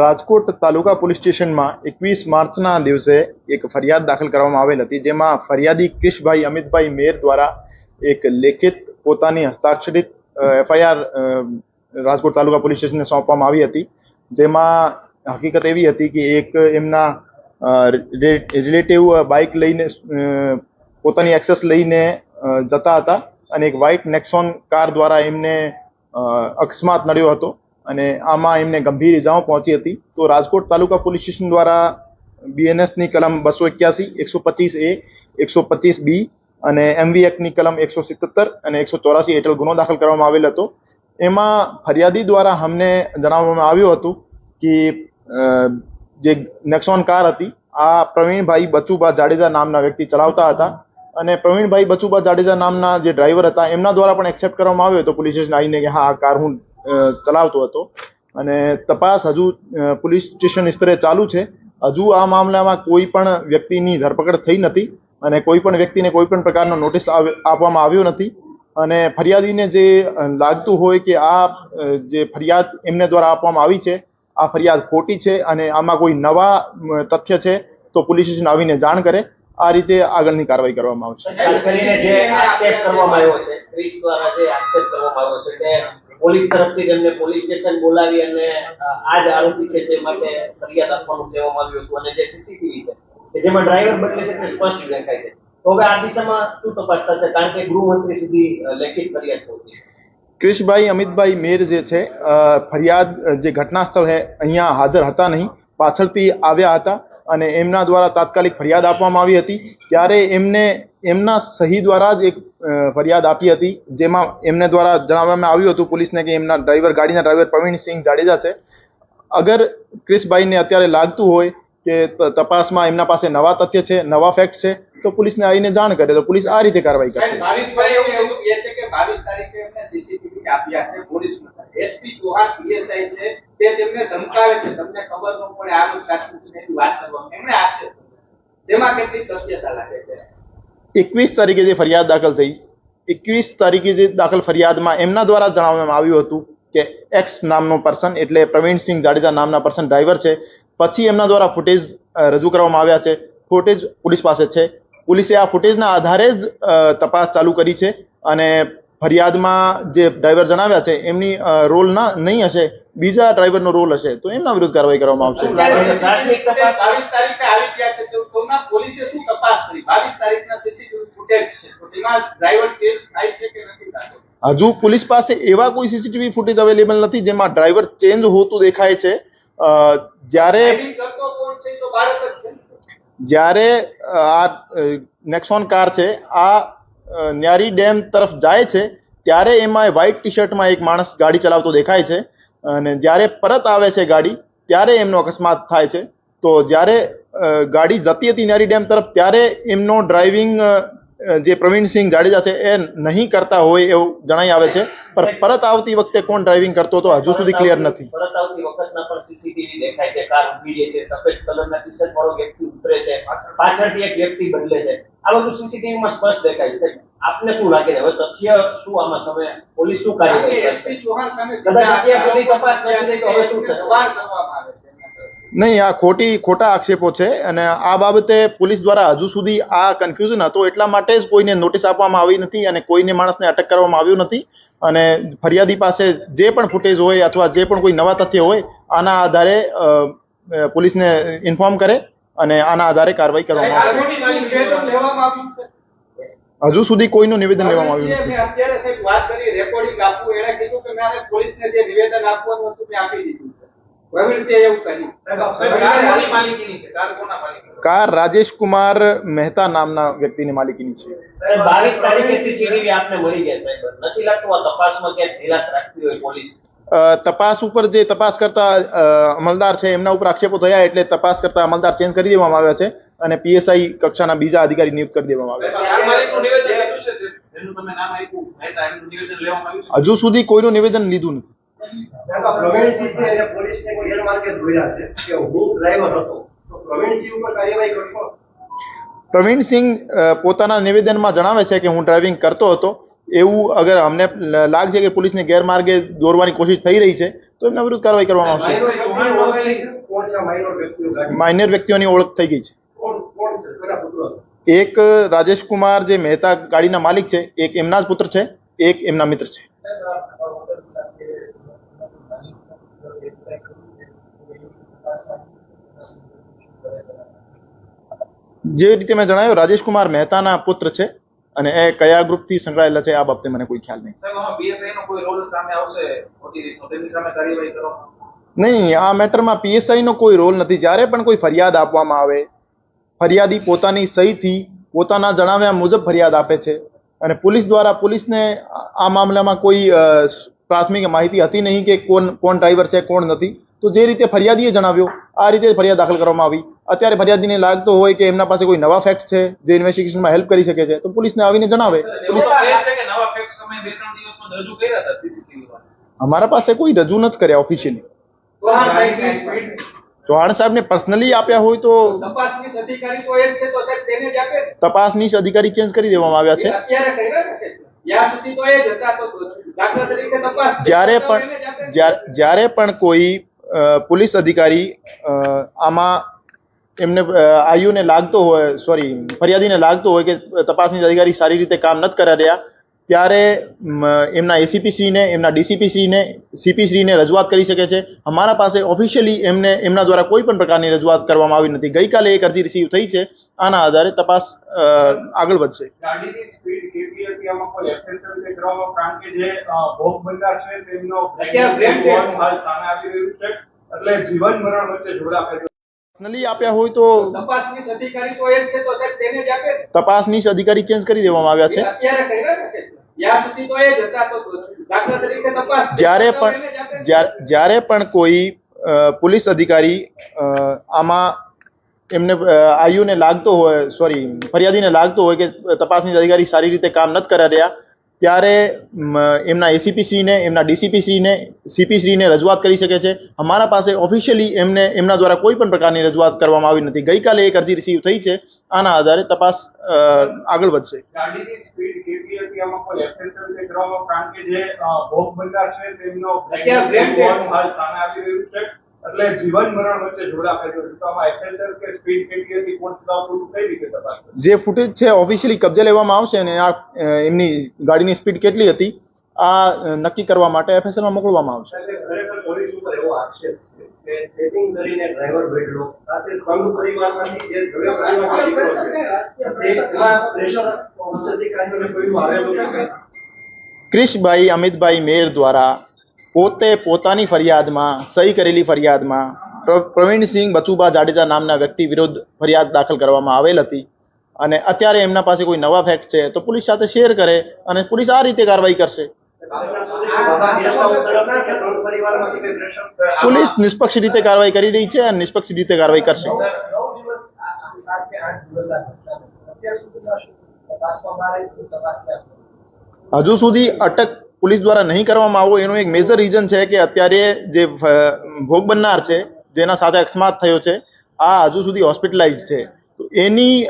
રાજકોટ તાલુકા police સ્ટેશનમાં એકવીસ માર્ચના દિવસે એક ફરિયાદ દાખલ કરવામાં આવેલ હતી જેમાં ફરિયાદી ક્રિશભાઈ અમિતભાઈ મેર દ્વારા એક લેખિત પોતાની હસ્તાક્ષરિત એફઆઈઆર રાજકોટ તાલુકા પોલીસ સ્ટેશનને સોંપવામાં આવી હતી, જેમાં હકીકત એવી હતી કે એક એમના રિલેટિવ બાઇક લઈને પોતાની એક્સેસ લઈને જતા હતા. અને એક વ્હાઇટ નેક્સોન કાર દ્વારા એમને અકસ્માત નડ્યો હતો અને આમાં એમને ગંભીર ઇજાઓ પહોંચી હતી. તો રાજકોટ તાલુકા પોલીસ સ્ટેશન દ્વારા બીએનએસની કલમ બસો એક્યાસી, એકસો પચીસ એ એકસો પચીસ બી અને એમવી એક્ટની કલમ એકસો સિત્તેર અને એકસો ચોરાસી હેઠળ ગુનો દાખલ કરવામાં આવેલ હતો. એમાં ફરિયાદી દ્વારા અમને જણાવવામાં આવ્યું હતું કે જે નેક્સોન કાર હતી, આ પ્રવીણભાઈ બચુભા જાડેજા નામના વ્યક્તિ ચલાવતા હતા. અને પ્રવીણભાઈ બચુભા જાડેજા નામના જે ડ્રાઈવર હતા, એમના દ્વારા પણ એક્સેપ્ટ કરવામાં આવ્યો હતો પોલીસ સ્ટેશન આવીને કે હા, આ કાર હું ચલાવતો હતો. અને તપાસ હજુ પોલીસ સ્ટેશન સ્તરે ચાલુ છે. હજુ આ મામલામાં કોઈ પણ વ્યક્તિની ધરપકડ થઈ નથી અને કોઈ પણ વ્યક્તિને કોઈ પણ પ્રકારનો નોટિસ આપવામાં આવ્યો નથી. અને ફરિયાદીને જે લાગતું હોય કે આ જે ફરિયાદ એમને દ્વારા આપવામાં આવી છે, આ ફરિયાદ ખોટી છે અને આમાં કોઈ નવા તથ્ય છે, તો પોલીસ સ્ટેશન આવીને જાણ કરે. આ રીતે આગળની કાર્યવાહી કરવામાં આવશે પોલીસ તરફથી તેમને પોલીસ સ્ટેશન બોલાવી અને આ જ આરોપી છે તે માટે ફરિયાદ આપવાનું કહેવામાં આવ્યું હતું અને જે સીસીટીવી છે જેમાં ડ્રાઈવર બદલે છે તે સ્પષ્ટ દેખાય છે. તો હવે આ દિશામાં શું તપાસ થશે? કારણ કે ગૃહમંત્રી સુધી લેખિત ફરિયાદ પહોંચી ક્રિશભાઈ અમિતભાઈ મેર જે છે ફરિયાદ જે ઘટના સ્થળ છે અહીંયા હાજર હતા નહીં. પાછળથી આવ્યા હતા અને એમના દ્વારા તાત્કાલિક ફરિયાદ આપવામાં આવી હતી. ત્યારે એમને એમના સહી દ્વારા જ એક ફરિયાદ આપી હતી, જેમાં એમને દ્વારા જણાવવામાં આવ્યું હતું પોલીસને કે એમના ડ્રાઈવર, ગાડીના ડ્રાઈવર પ્રવીણસિંહ જાડેજા છે. અગર ક્રિશભાઈને અત્યારે લાગતું હોય કે તપાસમાં એમના પાસે નવા તથ્ય છે, નવા ફેક્ટ છે, તો પોલીસને આવીને જાણ કરે, તો પોલીસ આ રીતે કાર્યવાહી કરશે. સીસીટીવી આપ્યા છે પોલીસ એસપી ચૌહાણ પીએસઆઈ છે તે તેમને ધમકાવે છે. તમને ખબર ન પડે આ બધું સાચું વાત કરવા. એમણે આ છે. તેમાં કેટલી તથ્યતા લાગે છે? એકવીસ તારીખે જે ફરિયાદ દાખલ થઈ, એકવીસ તારીખે જે દાખલ ફરિયાદમાં એમના દ્વારા જણાવવામાં આવ્યું હતું કે એક્સ નામનો પર્સન એટલે પ્રવીણસિંહ જાડેજા નામના પર્સન ડ્રાઈવર છે. પછી એમના દ્વારા ફૂટેજ રજૂ કરવામાં આવ્યા છે. ફૂટેજ પોલીસ પાસે છે. પોલીસે આ ફૂટેજના આધારે જ તપાસ ચાલુ કરી છે અને ફરિયાદમાં જે ડ્રાઈવર જણાવ્યા છે એમની રોલ ના નહીં હશે બીજા ડ્રાઈવરનો રોલ હશે તો એમના વિરુદ્ધ કાર્યવાહી કરવામાં આવશે. હજુ પોલીસ પાસે એવા કોઈ સીસીટીવી ફૂટેજ અવેલેબલ નથી જેમાં ડ્રાઈવર ચેન્જ હોતું દેખાય છે. જ્યારે. જ્યારે આ નેક્સોન કાર છે આ ન્યારી ડેમ તરફ જાય છે, ત્યારે એમાં વ્હાઇટ ટી શર્ટમાં એક માણસ ગાડી ચલાવતો દેખાય છે અને જ્યારે પરત આવે છે ગાડી, ત્યારે એમનો અકસ્માત થાય છે. તો જ્યારે ગાડી જતી હતી ન્યારી ડેમ તરફ, ત્યારે એમનો ડ્રાઇવિંગ જે પ્રવીણસિંહ જાડેજા છે, એ નહીં કરતા હોય એવું જણાઈ આવે છે. પણ પરત આવતી વખતે કોણ ડ્રાઇવિંગ કરતો હતો? હજુ સુધી ક્લિયર નથી પરત આવતી વખતના પણ સીસીટીવી દેખાય છે કાર ઊભી રહે છે સફેદ કલરના ટી શર્ટ વાળો વ્યક્તિ ઉતરે છે પાછળથી એક વ્યક્તિ બદલે છે. આ બધું સીસીટીવી માં સ્પષ્ટ દેખાય છે. આપને શું લાગે છે? હવે તથ્ય શું આમાં? સમય પોલીસ શું કાર્ય કે કાર્યવાહી કરશે ચૌહાણ સામે કદાચ અત્યાર સુધી તપાસ નથી થઈ તો હવે શું થશે? સવાલ કરવામાં આવે છે એમના તરફથી. નહીં આ ખોટી ખોટા આક્ષેપો છે અને આ બાબતે પોલીસ દ્વારા હજુ સુધી આ કન્ફ્યુઝન હતો એટલા માટે જ કોઈને નોટિસ આપવામાં આવી નથી અને કોઈને માણસને અટક કરવામાં આવ્યું નથી. અને ફરિયાદી પાસે જે પણ ફૂટેજ હોય અથવા જે પણ કોઈ નવા તથ્ય હોય આના આધારે પોલીસને ઇન્ફોર્મ કરે અને આના આધારે કાર્યવાહી કરવામાં આવશે હજુ સુધી કોઈનું નિવેદન લેવામાં આવ્યું નથી. અત્યારે સાહેબ વાત કરી રેકોર્ડિંગ આપવું એણે કીધું કે મેં પોલીસને જે નિવેદન આપવાનું હતું મેં આપી દીધું. કાર કોની માલિકીની છે? કાર કોના માલિકીની કાર રાજેશ કુમાર મહેતા નામના વ્યક્તિની માલિકીની છે. બાવીસ તારીખે સીસીટીવી આપને મળી ગયા સાહેબ. નથી લાગતું આ તપાસમાં ક્યાંક ઢીલાસ રાખતી હોય પોલીસ. તપાસ ઉપર જે તપાસ કરતા અમલદાર છે એમના ઉપર આક્ષેપો થયા એટલે તપાસ કરતા અમલદાર ચેન્જ કરી દેવામાં આવ્યા છે અને પીએસઆઈ કક્ષાના બીજા અધિકારી નિયુક્ત કરી દેવામાં આવ્યા છે? હજુ સુધી કોઈનું નિવેદન લીધું નથી. પ્રવીણસિંહ છે એને પોલીસને કોઈ ગેરમાર્ગે દોર્યા છે. કે હું ડ્રાઈવર હતો. તો પ્રવીણસિંહ ઉપર કાર્યવાહી કરશો? પ્રવીણસિંહ પોતાના નિવેદનમાં જણાવે છે કે હું ડ્રાઇવિંગ કરતો હતો. એવું અગર અમને લાગશે કે પોલીસને ગેરમાર્ગે દોરવાની કોશિશ થઈ રહી છે તો એમના વિરુદ્ધ કાર્યવાહી કરવામાં આવશે. માઇનોર વ્યક્તિઓની ઓળખ થઈ ગઈ છે. એક રાજેશ કુમાર જે મહેતા ગાડીના માલિક છે એક એમના જ પુત્ર છે એક એમના મિત્ર છે. જે રીતે મેં જણાવ્યું રાજેશ કુમાર મહેતાના પુત્ર છે અને એ કયા ગ્રુપથી સંકળાયેલા છે આ બાબતે મને કોઈ ખ્યાલ નહીં. નહીં આ મેટરમાં પીએસઆઈ નો કોઈ રોલ નથી. જ્યારે પણ કોઈ ફરિયાદ આપવામાં આવે ફરિયાદી પોતાની સહીથી પોતાના જણાવ્યા મુજબ ફરિયાદ આપે છે અને પોલીસ દ્વારા પોલીસને આ- મામલામાં કોઈ પ્રાથમિક માહિતી હતી નહીં કે કોણ કોણ ડ્રાઈવર છે કોણ નથી. તો જે રીતે ફરિયાદીએ જણાવ્યો આ રીતે ફરિયાદ દાખલ કરવામાં આવી. અત્યારે ફરિયાદીને લાગતો હોય કે એમના પાસે કોઈ નવા ફેક્ટ છે જે ઇન્વેસ્ટિગેશનમાં હેલ્પ કરી શકે છે તો પોલીસને આવીને જણાવે. અમારા પાસે કોઈ રજૂ નથી કર્યા ઓફિશિયલી ચૌહાણ સાહેબની સ્પીડ ચૌહાણ સાહેબને પર્સનલી આપ્યા હોય તો તપાસની અધિકારી તો એ જ છે તો સાહેબ તેને જ આપે ને. તપાસનીશ અધિકારી ચેન્જ કરી દેવામાં આવ્યા છે? જ્યારે પણ જ્યારે પણ કોઈ પોલીસ અધિકારી આમાં એમને આયુને લાગતો હોય સોરી ફરિયાદીને લાગતો હોય કે તપાસની અધિકારી સારી રીતે કામ નથી કરી રહ્યા ત્યારે એમના એસીપી શ્રીને એમના ડીસીપી શ્રીને સીપી શ્રીને રજૂઆત કરી શકે છે. અમારા પાસે ઓફિશિયલી એમને એમના દ્વારા કોઈ પણ પ્રકારની રજૂઆત કરવામાં આવી નથી. ગઈકાલે એક અરજી રિસીવ થઈ છે. આના આધારે તપાસ આગળ વધશે. આમાં કોઈ એફએસએલ કે કરવામાં કારણ કે જે ભોગ બનતા છે તેમનો. હાલ સામે આવી રહ્યું છે. એટલે જીવન મરણ વચ્ચે જોડા ખાઈ પર્સનલી આપ્યા હોય તો તપાસની અધિકારી તો એક જ છે તો સાહેબ તેને જ આપે તપાસનીશ અધિકારી ચેન્જ કરી દેવામાં આવ્યા છે. અત્યારે કર્યા ને સાહેબ. ત્યાં સુધી તો એ જ હતા તો દાખલા તરીકે તપાસ જ્યારે પણ જ્યારે જ્યારે પણ કોઈ પોલીસ અધિકારી આમાં એમને આયુને લાગતો હોય સોરી ફરિયાદીને લાગતો હોય કે તપાસની અધિકારી સારી રીતે કામ નથી કરી રહ્યા ત્યારે એમના એસીપી શ્રીને એમના ડીસીપી શ્રીને સીપી શ્રીને રજૂઆત કરી શકે છે. અમારા પાસે ઓફિશિયલી એમને એમના દ્વારા કોઈ પણ પ્રકારની રજૂઆત કરવામાં આવી નથી. ગઈકાલે એક અરજી રિસીવ થઈ છે. આના આધારે તપાસ આગળ વધશે. ભોગ બનનાર છે? તેમનો એટલે જીવન મરણ વચ્ચે જોડા ખાઈ રહ્યું છે તો આમાં FSL કે સ્પીડ કેટલી હતી કોણ ચલાવતું કઈ રીતે તપાસ જે ફૂટેજ છે ઓફિશિયલી કબજે લેવામાં આવશે અને આ એમની ગાડીની સ્પીડ કેટલી હતી આ નક્કી કરવા માટે એફએસએલમાં મોકલવામાં આવશે. ખરેખર પોલીસ ઉપર એવો આક્ષેપ કે સેટિંગ કરીને ડ્રાઈવર બેઠલો સાથે સંઘ પરિવારમાંથી જે દવે પરિવારનો દીકરો છે તે પ્રેશર ઉચ્ચ અધિકારીઓને કોઈનું આવેલું ક્રિશભાઈ અમિતભાઈ મેર દ્વારા પોતે પોતાની ફરિયાદમાં, સહી કરેલી ફરિયાદમાં, પ્ર- પ્રવીણસિંહ બચુબા જાડેજા નામના વ્યક્તિ વિરુદ્ધ ફરિયાદ દાખલ કરવામાં આવેલ હતી અને અત્યારે એમના પાસે કોઈ નવા ફેક્ટ છે તો પોલીસ સાથે શેર કરે અને પોલીસ આ રીતે કાર્યવાહી કરશે પોલીસ નિષ્પક્ષ રીતે કાર્યવાહી કરી રહી છે અને નિષ્પક્ષ રીતે કાર્યવાહી કરશે? હજુ સુધી અટક પોલીસ દ્વારા નહીં કરવામાં આવો, એનું એક મેજર રીઝન છે કે અત્યારે જે ભોગ બનનાર છે, જેના સાથે અકસ્માત થયો છે, આ હજુ સુધી હોસ્પિટલાઇઝ છે. તો એની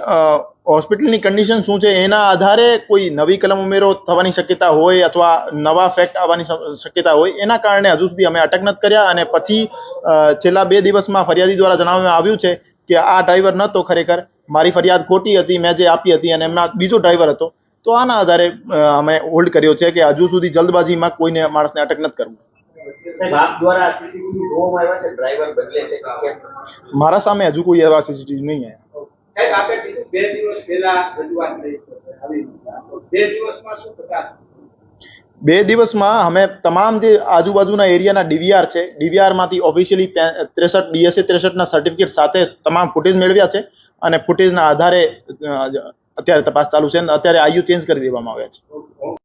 હોસ્પિટલની કન્ડિશન શું છે? એના આધારે કોઈ નવી કલમ ઉમેરો થવાની શક્યતા હોય અથવા નવા ફેક્ટ આવવાની શક્યતા હોય, એના કારણે હજુ સુધી અમે અટક નથી કર્યા અને પછી છેલ્લા બે દિવસમાં ફરિયાદી દ્વારા જણાવવામાં આવ્યું છે કે આ ડ્રાઈવર નહોતો ખરેખર. મારી ફરિયાદ ખોટી હતી, મેં જે આપી હતી અને એમના બીજો ડ્રાઈવર હતો. તો આના આધારે અમે હોલ્ડ કર્યો છે કે હજુ સુધી જલ્દબાજીમાં કોઈને માણસને અટક નથી કરવું. મારા સામે હજુ કોઈ એવા સીસીટીવી નહીં આવ્યા. બે દિવસમાં અમે તમામ જે આજુબાજુના એરિયાના ડીવીઆર છે ડીવીઆરમાંથી ઓફિશિયલી ત્રેસઠ ડીએસએ ત્રેસઠના સર્ટિફિકેટ સાથે તમામ ફૂટેજ મેળવ્યા છે અને ફૂટેજના આધારે અત્યારે તપાસ ચાલુ છે અને અત્યારે આઈયુ ચેન્જ કરી દેવામાં આવ્યા છે.